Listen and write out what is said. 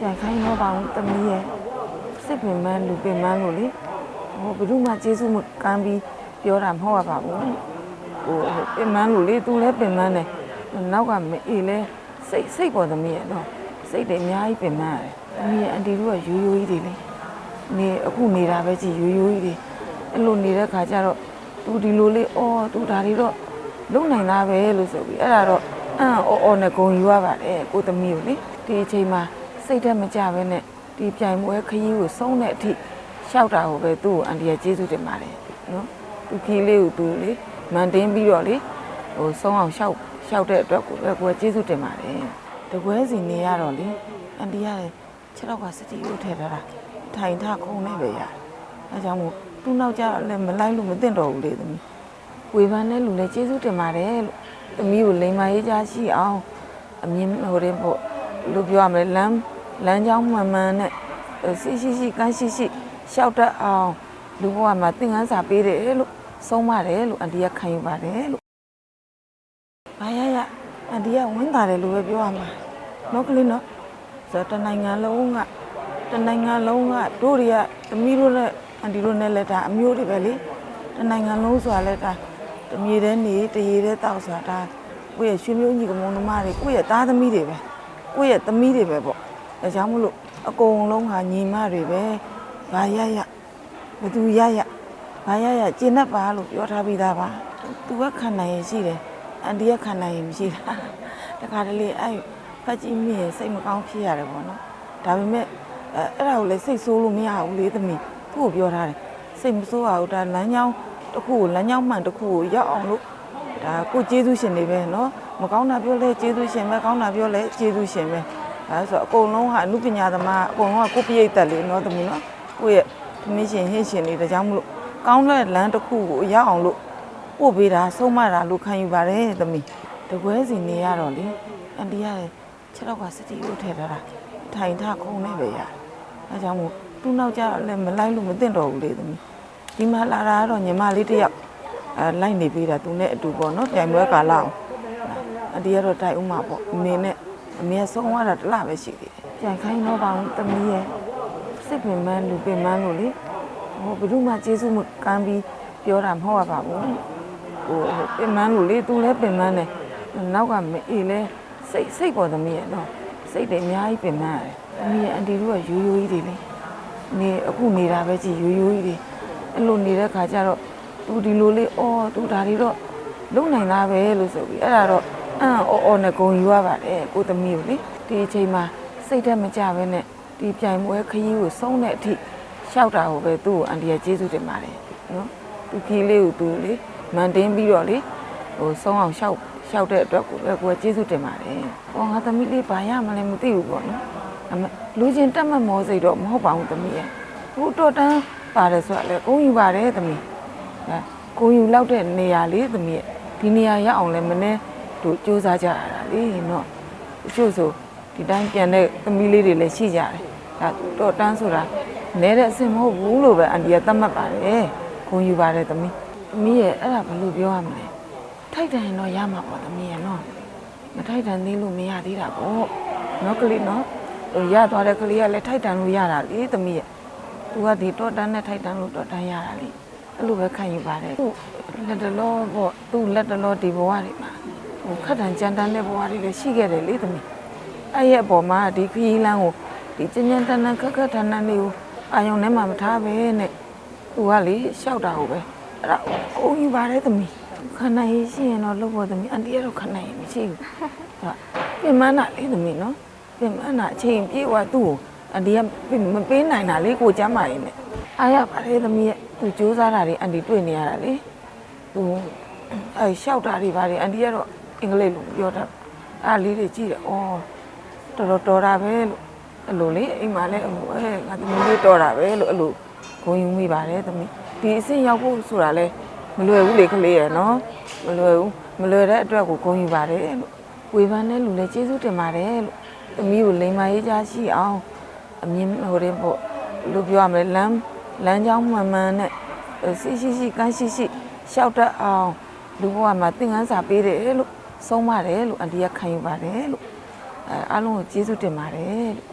ကြံခိုင်းတော့ပါဘူးတမီးရဲ့စိတ်ပင်ပန်းလူပင်ပန်းလို့လေဟိုဘယ်သူမှကျေးဇူးမကမ်းပြီးပြောတာမဟုတ်ရပါဘူးဟိုပင်ပန်းလို့လေသူလည်းပင်ပန်းတယ်နောက်ကမအေးလဲစိတ်စိတ်ပေါ်သမီးရဲ့တော့စိတ်တွေအများကြီးပင်ပန်းရတယ်သမီးရဲ့အန်တီတို့ကရိုးရိုးကြီးတွေလေနေအခုနေတာပဲကြည့်ရိုးရိုးကြီးတွေအဲ့လိုနေတဲ့ခါကျတော့သူဒီလိုလေးအော်သူဒါတွေတော့လုံနိုင်တာပဲလို့ဆိုပြီးအဲ့ဒါတော့အန်အော်အော်နဲ့ဂုံယူရပါတယ်ကိုသမီးကိုလေဒီအချိန်မှာ စိတ်တက်မကြဘဲနဲ့ဒီပြိုင်ပွဲခရီးကိုဆုံးတဲ့အထိရှောက်တာကိုပဲသူ့ကိုအန်တီကကျေးဇူးတင်ပါတယ်နော်သူခီးလေးကိုသူလေမန်တင်းပြီးတော့လေဟိုဆုံးအောင်ရှောက်ရှောက်တဲ့အတွက်ကိုပဲကိုကကျေးဇူးတင်ပါတယ်တကွဲစီနေရတော့လေအန်တီကလည်းခြေတော့ကစတီကိုထည့်ထားတာထိုင်ထခုံးနေပဲရတယ်အဲကြောင့်မို့သူ့နောက်ကျတော့လည်းမလိုက်လို့မသိတော့ဘူးလေသမီးဝေဖန်တဲ့လူလည်းကျေးဇူးတင်ပါတယ်လို့သမီးကိုလိမ္မာရေးကြားရှိအောင်အမြင်ဟိုတဲ့ပေါ့လူပြောရမယ်လမ်း လမ်းကြောင်းမှန်မှန်နဲ့စီရှိရှိကန်းရှိရှိရှောက်တတ်အောင်လူဘဝမှာသင်ခန်းစာပေးတယ်လို့ဆုံးမတယ်လို့အန်တီကခံယူပါတယ်လို့ဘာရရအန်တီကဝင်းတာတယ်လို့ပဲပြောရမှာနော်ကလေးနော်ဆိုတော့တနိုင်ငံလုံးကတနိုင်ငံလုံးကတို့တွေကသမီးတို့နဲ့အန်တီတို့နဲ့လက်တာအမျိုးတွေပဲလေတနိုင်ငံလုံးဆိုတာလဲဒါတမြေတဲ့နေတရေတဲ့တောက်ဆိုတာဒါကိုယ့်ရဲ့ရွှေမျိုးညီကမုံသမားတွေကိုယ့်ရဲ့သားသမီးတွေပဲကိုယ့်ရဲ့သမီးတွေပဲပေါ့ ဒါကြောင့်မလို့အကုန်လုံးဟာညီမတွေပဲဘာရရဘသူရရဘာရရကျင်납ပါလို့ပြောထားပြီးသားပါသူကခံနိုင်ရင်ရှိတယ်အန်တီကခံနိုင်ရင်မရှိတာတခါတလေအဲ့ဖတ်ကြည့်မိရင်စိတ်မကောင်းဖြစ်ရတယ်ပေါ့နော်ဒါပေမဲ့အဲအဲ့ဒါကိုလည်းစိတ်ဆိုးလို့မရဘူးလေသမီးသူ့ကိုပြောထားတယ် စိတ်မဆိုးပါဘူးဒါလမ်းကြောင်းတစ်ခုကိုလမ်းကြောင်းမှန်တစ်ခုကိုရောက်အောင်လို့ဒါကိုကျေးဇူးရှင်တွေပဲเนาะမကောင်းတာပြောလဲကျေးဇူးရှင်ပဲကောင်းတာပြောလဲကျေးဇူးရှင်ပဲ ဒါဆိုအကုန်လုံးဟာအမှုပညာသမားအကုန်လုံးကကိုပြိတ်သက်လေးနော်သမီးနော်ကိုယ့်ရဲ့သမီးရှင်ဟင့်ရှင်လေးဒါကြောင့်မလို့ကောင်းတဲ့လမ်းတစ်ခုကိုရအောင်လို့ပို့ပေးတာဆုံးမတာလို့ခံယူပါတယ်သမီးတကွဲစီနေရတော့လေအန်တီရတယ်ခြေတော့ကစတီကိုထည့်ထားတာထိုင်ထခုံးနေပဲရတယ်အဲကြောင့်မို့သူ့နောက်ကျတော့လည်းမလိုက်လို့မသိတော့ဘူးလေသမီးဒီမှာလာတာတော့ညီမလေးတယောက်အဲလိုက်နေပေးတာသူနဲ့အတူပေါ့နော်တိုင်ပွဲကာလအောင်အန်တီကတော့တိုင်ဦးမှာပေါ့မင်းနဲ့ အမေကဆုံးသွားတာတစ်လပဲရှိသေးတယ်ကြံခိုင်းတော့ပါဘူးတမီးရဲ့စိတ်ပင်ပန်းလူပင်ပန်းလို့လေဟိုဘယ်သူမှကျေးဇူးမကမ်းပြီးပြောတာမဟုတ်ရပါဘူးဟိုပင်ပန်းလို့လေသူလည်းပင်ပန်းတယ်နောက်ကမအေးလဲစိတ်စိတ်ပေါ်သမီးရဲ့နော်စိတ်တွေအများကြီးပင်ပန်းရတယ်သမီးရဲ့အန်တီတို့ကရိုးရိုးကြီးတွေလေနေအခုနေတာပဲကြည်ရိုးရိုးကြီးတွေအဲ့လိုနေတဲ့ခါကျတော့သူဒီလိုလေးအော်သူဒါတွေတော့လုံနိုင်တာပဲလို့ဆိုပြီးအဲ့ဒါတော့ အန်အော်အော်နဲ့ဂုံယူရပါတယ်ကိုသမီးကိုလေဒီအချိန်မှာစိတ်တက်မကြဘဲနဲ့ဒီပြိုင်ပွဲခရီးကိုဆုံးတဲ့အထိရှောက်တာကိုပဲသူ့ကိုအန်တီကကျေးဇူးတင်ပါတယ်နော်သူခီးလေးကိုသူလေမန်တင်းပြီးတော့လေဟိုဆုံးအောင်ရှောက်ရှောက်တဲ့အတွက်ကိုပဲကိုကကျေးဇူးတင်ပါတယ်ဟောငါသမီးလေးဘာရမလဲမသိဘူးပေါ့နော်အမလူချင်းတက်မတ်မောစိတ်တော့မဟုတ်ပါဘူးသမီးရဲ့ဟိုတော်တန်းပါတယ်ဆိုတာလေကိုယူပါတယ်သမီးအဲကိုယူလောက်တဲ့နေရာလေးသမီးရဲ့ဒီနေရာရောက်အောင်လဲမနေ့ တို့စူးစမ်းကြရတာလေနော်တချို့ဆိုဒီတိုင်းပြန်တဲ့သမီးလေးတွေလည်းရှိကြတယ်ဒါတော်တန်းဆိုတာနဲတဲ့အဆင်မဟုတ်ဘူးလို့ပဲအန်တီကသတ်မှတ်ပါတယ်ကိုယူပါတယ်သမီးသမီးရဲ့အဲ့ဒါဘယ်လိုပြောရမလဲထိုက်တန်ရင်တော့ရမှာပေါ့သမီးရဲ့နော်မထိုက်တန်သေးလို့မရသေးတာပေါ့နော်ကလေးနော်ဟိုရသွားတဲ့ကလေးကလည်းထိုက်တန်လို့ရတာလေသမီးရဲ့သူကဒီတော့တန်းနဲ့ထိုက်တန်လို့တော့တန်းရတာလေအဲ့လိုပဲခံယူပါတယ်သူလက်တလောပေါ့သူလက်တလောဒီဘဝတွေမှာ ဟိုခက်တန်ကြမ်းတမ်းတဲ့ဘဝတွေလည်းရှိခဲ့တယ်လေသမီးအဲ့ရဲ့အပေါ်မှာဒီခရီးလမ်းကိုဒီကျဉ်းကျဉ်းတန်းတန်းခက်ခက်ထန်ထန်လေးကိုအာယုံထဲမှာမထားပဲနဲ့သူကလေရှောက်တာကိုပဲအဲ့ဒါကိုယူပါတယ်သမီးခဏရေးရှိရင်တော့လုပ်ဖို့သမီးအန်တီကတော့ခဏရေးမရှိဘူးဟုတ်ပြင်မနာလေးသမီးနော်ပြင်မနာအချိန်ပြေသွားသူ့ကိုအန်ဒီကမပေးနိုင်တာလေကိုကျမ်းမာရင်းနဲ့အားရပါတယ်သမီးရဲ့သူစူးစမ်းတာတွေအန်ဒီတွေ့နေရတာလေသူအဲလျှောက်တာတွေပါတယ်အန်ဒီကတော့ အင်္ဂလိပ်လိုပြောတာအားလေးတွေကြည့်တယ်အော်တော်တော်တော်တာပဲလို့အဲ့လိုလေအိမ်မှာလည်းအဲငါသမီးလေးတော်တာပဲလို့အဲ့လိုဂုဏ်ယူမိပါတယ်သမီးဒီအဆင့်ရောက်ဖို့ဆိုတာလဲမလွယ်ဘူးလေကလေးရယ်နော်မလွယ်ဘူးမလွယ်တဲ့အတွက်ကိုဂုဏ်ယူပါတယ်လို့ဝေဖန်တဲ့လူလည်းကျေးဇူးတင်ပါတယ်လို့သမီးကိုလိမ္မာရေးကြားရှိအောင်အမြင်ဟိုတဲ့ပေါ့လူပြောရမယ်လမ်းလမ်းကြောင်းမှန်မှန်နဲ့စီရှိရှိကန်းရှိရှိရှောက်တတ်အောင်လူဘဝမှာသင်ခန်းစာပေးတယ်လို့ ဆုံးမတယ်လို့အန်တီကခံယူပါတယ်လို့အဲအားလုံးကိုကျေးဇူးတင်ပါတယ်လို့